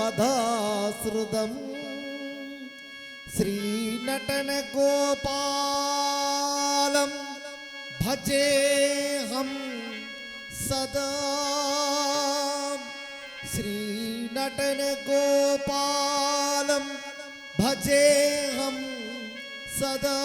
पदाश्रितं भजे हम सदा। श्रीनटन गोपालम भजे हम सदा।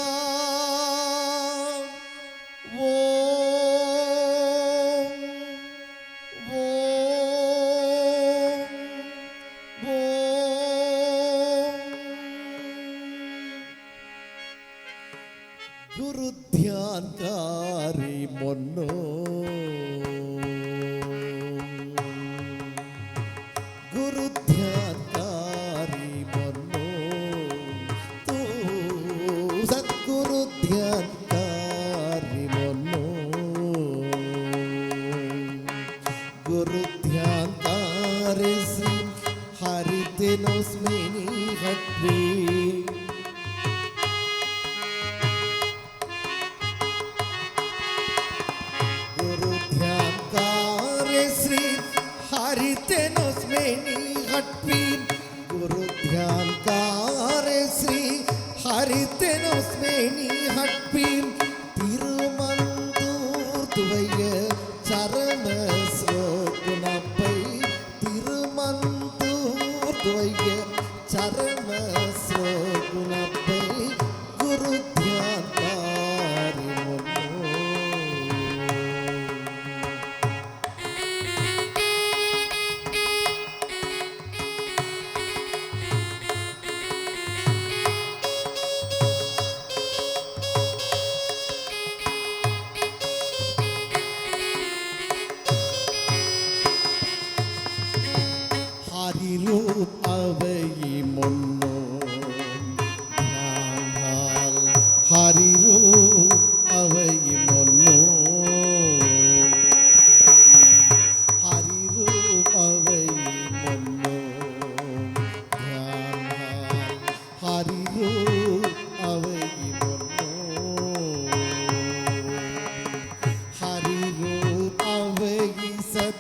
सत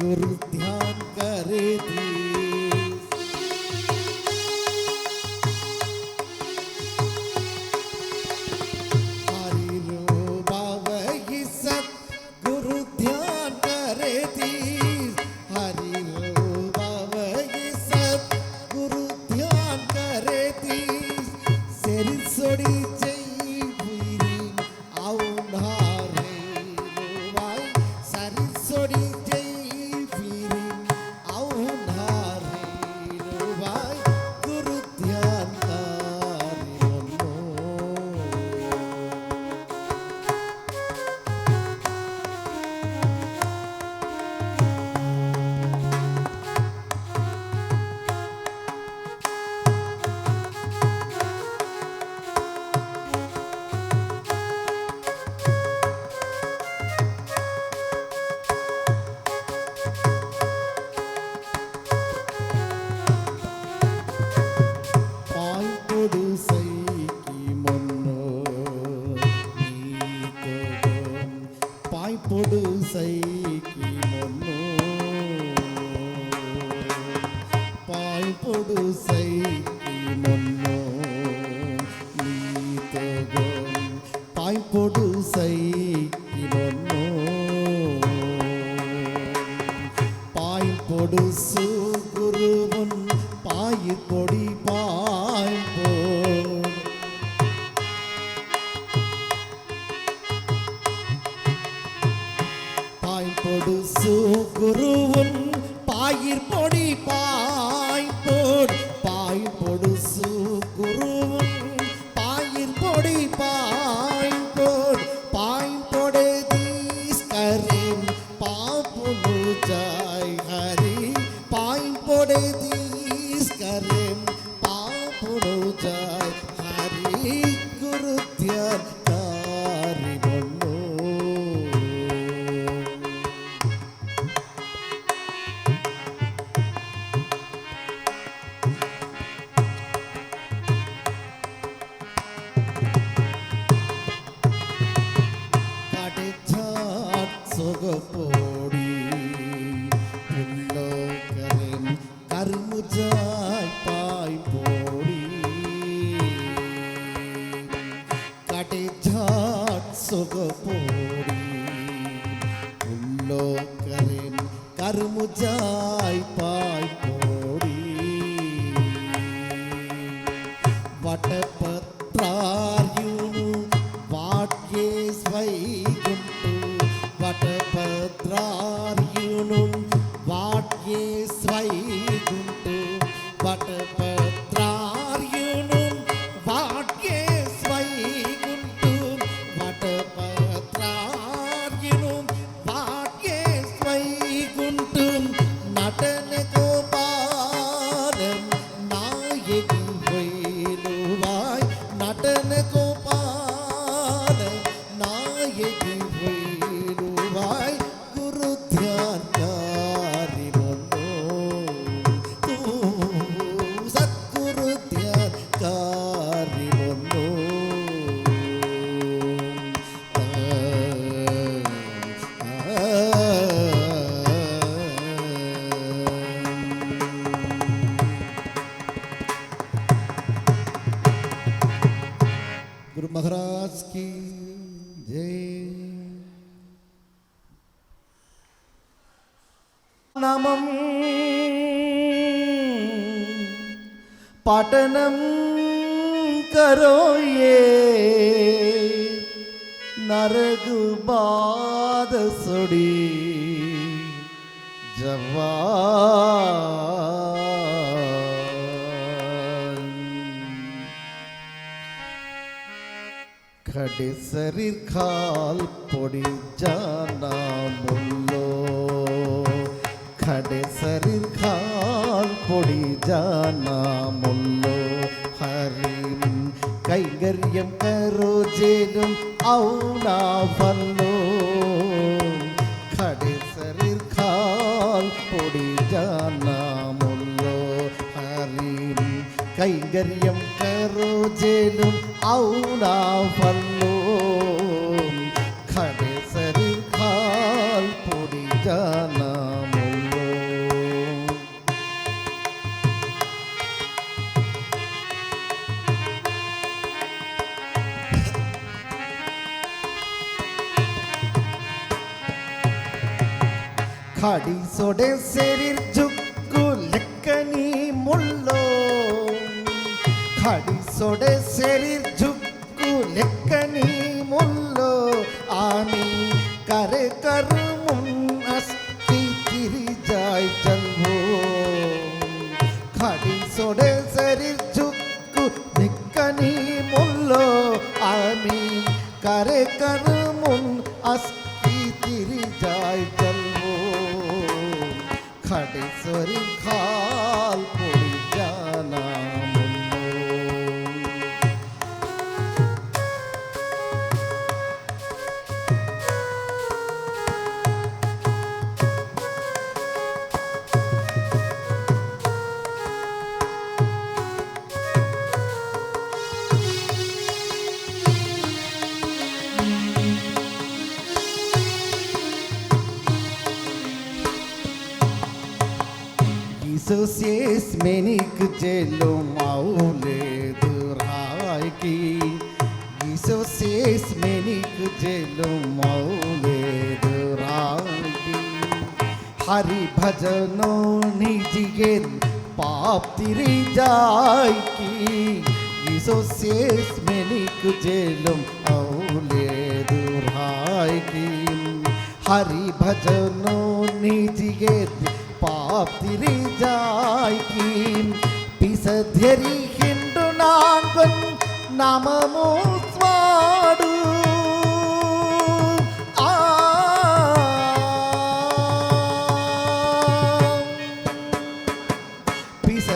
गुरु ध्यान करे दी। We're born. पाटनं करोये नरगुबादसुडी जवा கடைசரிர் கால் பொடி ஜானாமுள்ளோ கடைசரிர் கால் பொடி ஜானாமுள்ளோ కర్యం కరో జేనం అవునా ఫల్లో ఖడే శరీర్ ఖాల్ పొడి జానా ముల్లో హరిం కైంకర్యం కరో జేనం అవునా ఫల్లో খাড়ি সোডে শরীর ঝুঁকু লেকনি মূল্য খাড়ি সোডে শরীর ঝুঁকু Iisus'yesmenik celum auledurhayki Iisus'yesmenik celum auledurhayki Hari bhajano nijigen पाप तिरी जाय की यीशु से मेलिक जेलम औले दुराय की हरि भजनो निजिगेत பாத்திரை ஜாய்கீம் பிசத்யரிகின்று நாங்கள் நமமோ ஸ்வாடு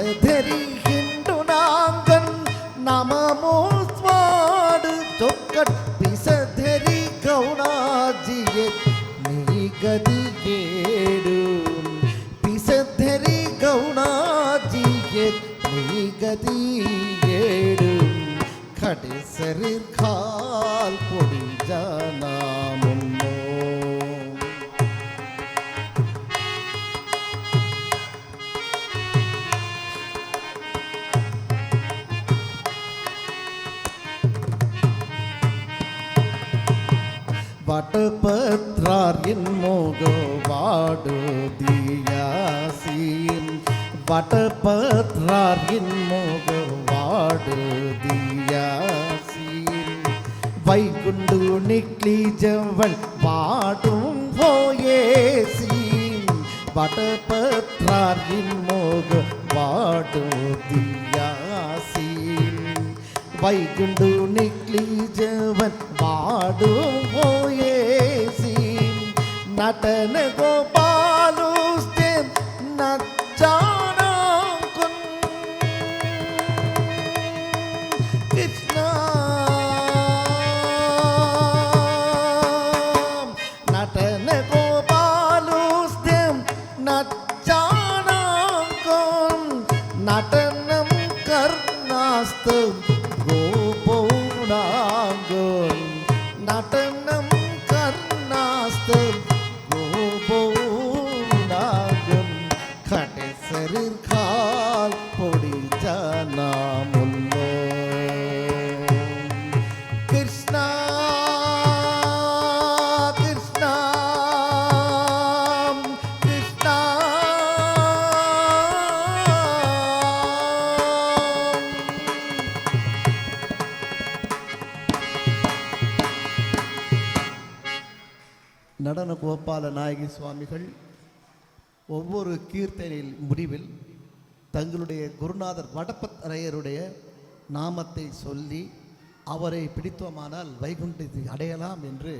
பிசதெரிகின்று நாங்கள் நமமோ ஸ்வாடு சொக்கட் பிசதெரி നദിയേടും കടിസരിൽ കാൽ പൊടിജ നാമുന്നോ വട്ടപത്രാറിൻ മോഗോ വാടുദിയാസീൻ വട്ടപത്ര நின்றார் இன்முக வாடு தியாசீன் வைகுண்டு நிக்லீஜவள் பாடும் போயேசீன் வடபற்றார் இன்முக வாடு தியாசீன் வைகுண்டு நிக்லீஜவன் பாடும் போயேசீன் நடன கோபா நடன கோபால நாயகி சுவாமிகள் ஒவ்வொரு கீர்த்தனையில் முடிவில் தங்களுடைய குருநாதர் வடப்பத்தரையருடைய நாமத்தை சொல்லி அவரை பிடித்தோமானால் வைகுண்டத்தை அடையலாம் என்று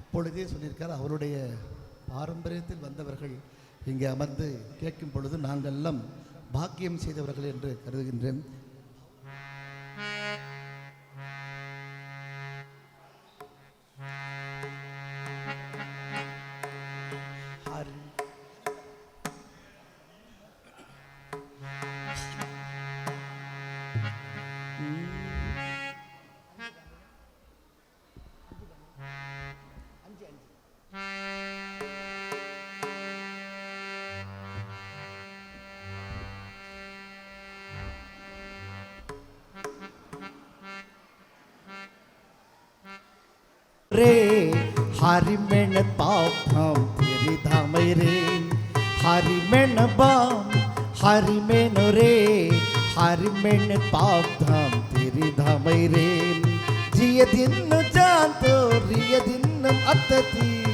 அப்பொழுதே சொல்லியிருக்கார். அவருடைய பாரம்பரியத்தில் வந்தவர்கள் இங்கே அமர்ந்து கேட்கும் பொழுது நாங்கள் எல்லாம் பாக்கியம் செய்தவர்கள் என்று கருதுகின்றேன். हरि मेन पापम तेरी धामै रे। हरि मेन बाम हरि मेन रे। हरि मेन पापम तेरी धाम रे। जिय दिन जानतो रिय दिन अतती।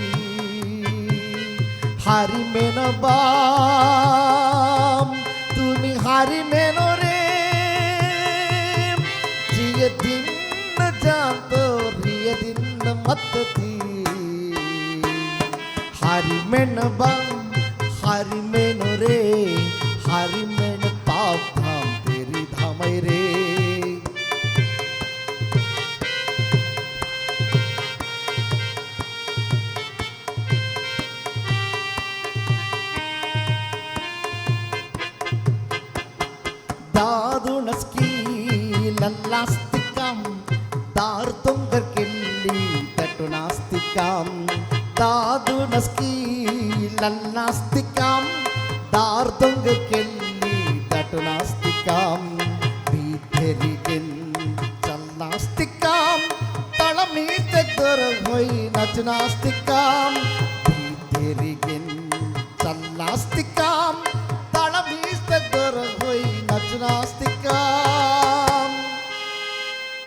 हरि मेन बाम तुम्ही हरि मेन रे। जिय दिन bang சன்னாஸ்திக்காம் தளம் வீஸ்த துரகொய் நச்சுனாஸ்திக்காம்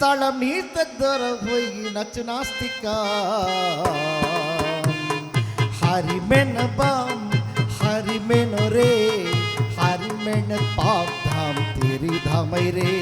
தளம் நீர்த்த துரகொய் நச்சுனாஸ்திக்காம் ஹரிமெனபாம் ஹரிமெனொரே ஹரிமென பாப்தாம் திரிதமை ரே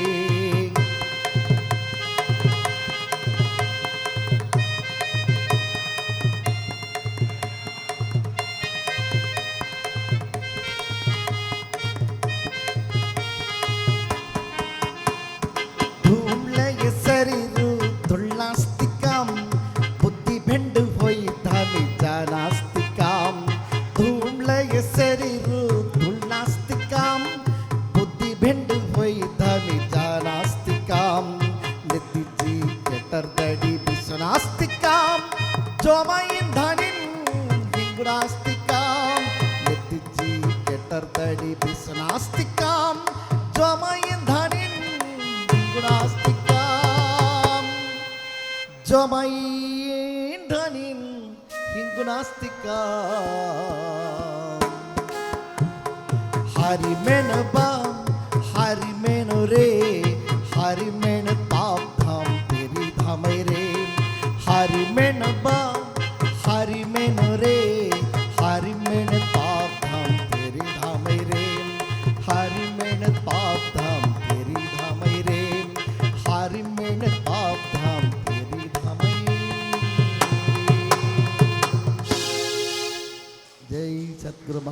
केटरदडी विश्वनास्तिकम जोमाइन धनिन हिंगुनास्तिकम जमाइन धनिन हिंगुनास्तिका हरि मेन बम हरि मेन रे हरि मेन पाप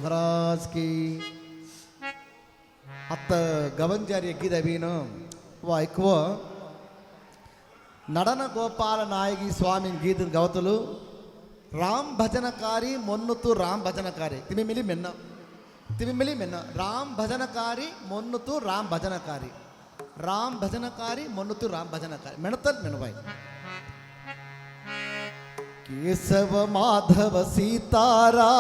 మహారాజ్కి అత్త గవన్ జారి ఎగ్గిదవీను వా ఎక్కువ. నడన గోపాల నాయకి స్వామి గీత గవతులు. రామ్ భజనకారి మొన్నుతు రామ్ భజనకారి. తిమిమిలి మిన్న. తిమిమిలి మిన్న. రామ్ భజనకారి మొన్నుతు రామ్ భజనకారి. రామ్ భజనకారి మొన్నుతు రామ్ భజనకారి. మెనత మెనవాయి కేశవ మాధవ సీతారా.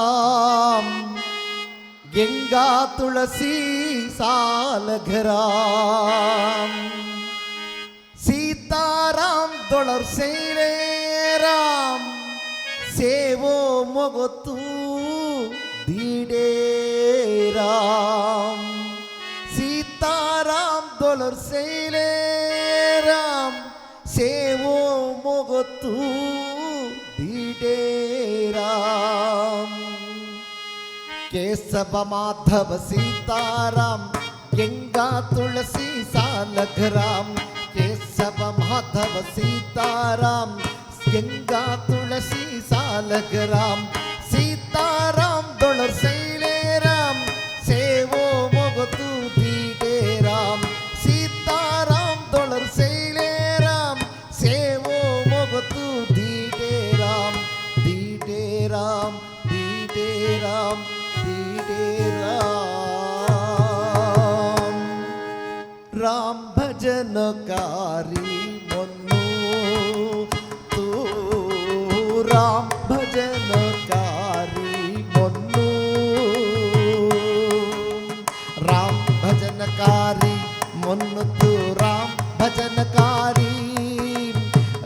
गङ्गा तुलसी सालघराम सीताराम दोलर सेरे राम सेवो मोगतू दीडे राम सीताराम दोलर सेरे राम सेवो मोगतू दीडे राम ಕೇಸವ ಮಾಧವ ಸೀತಾರಾಮ್ ಗಂಗಾ ತುಳಸಿ ಸಾಲಕ ರಾಮ್ ಕೇಸವ ಮಾಧವ ಸೀತಾರಾಮ್ ಗಂಗಾ ತುಳಸಿ ಸಾಲಕ ರಾಮ್ ಸೀತಾರಾಮ್ ತುಳಸಿ যেন কারি মনু তু রাম ভজন কারি মনু রাম ভজন কারি মনু তু রাম ভজন কারি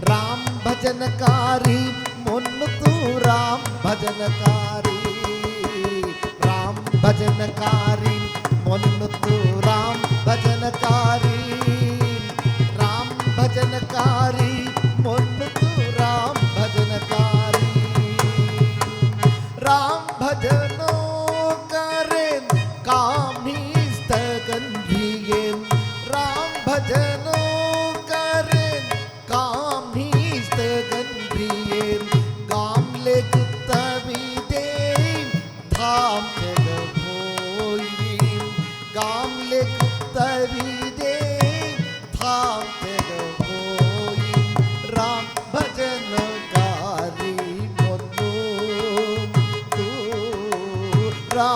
राम भजनकारी मुन्न तू राम भजनकारी राम भजनकारी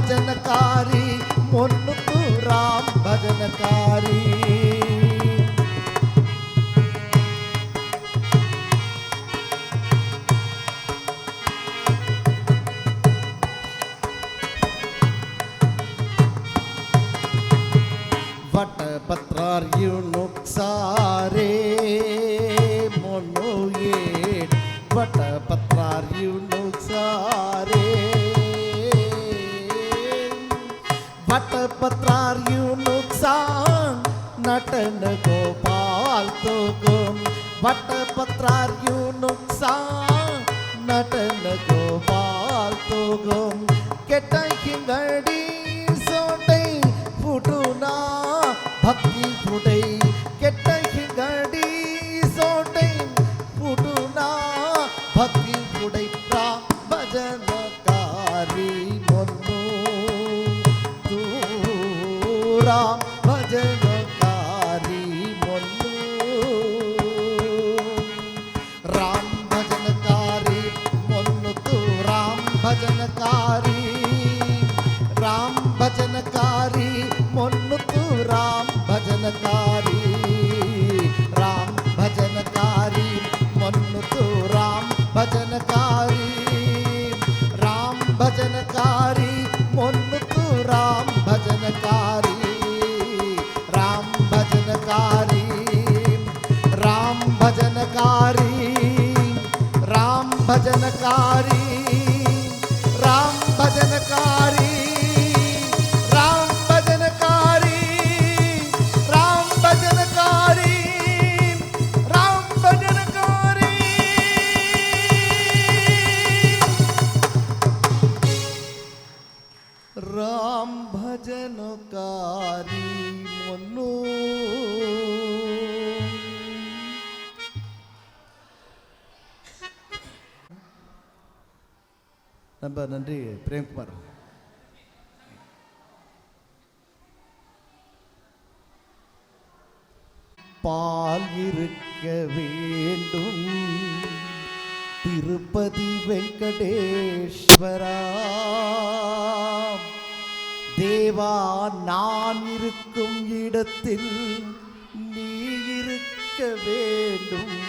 भजनकारी मुन्नु राम भजनकारी। நன்றி பிரேம்குமார். பால் இருக்க வேண்டும். திருப்பதி வெங்கடேஸ்வரா. தேவா நான் இருக்கும் இடத்தில் நீ இருக்க வேண்டும்.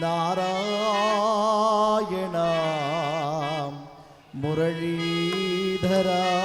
நாரா Hara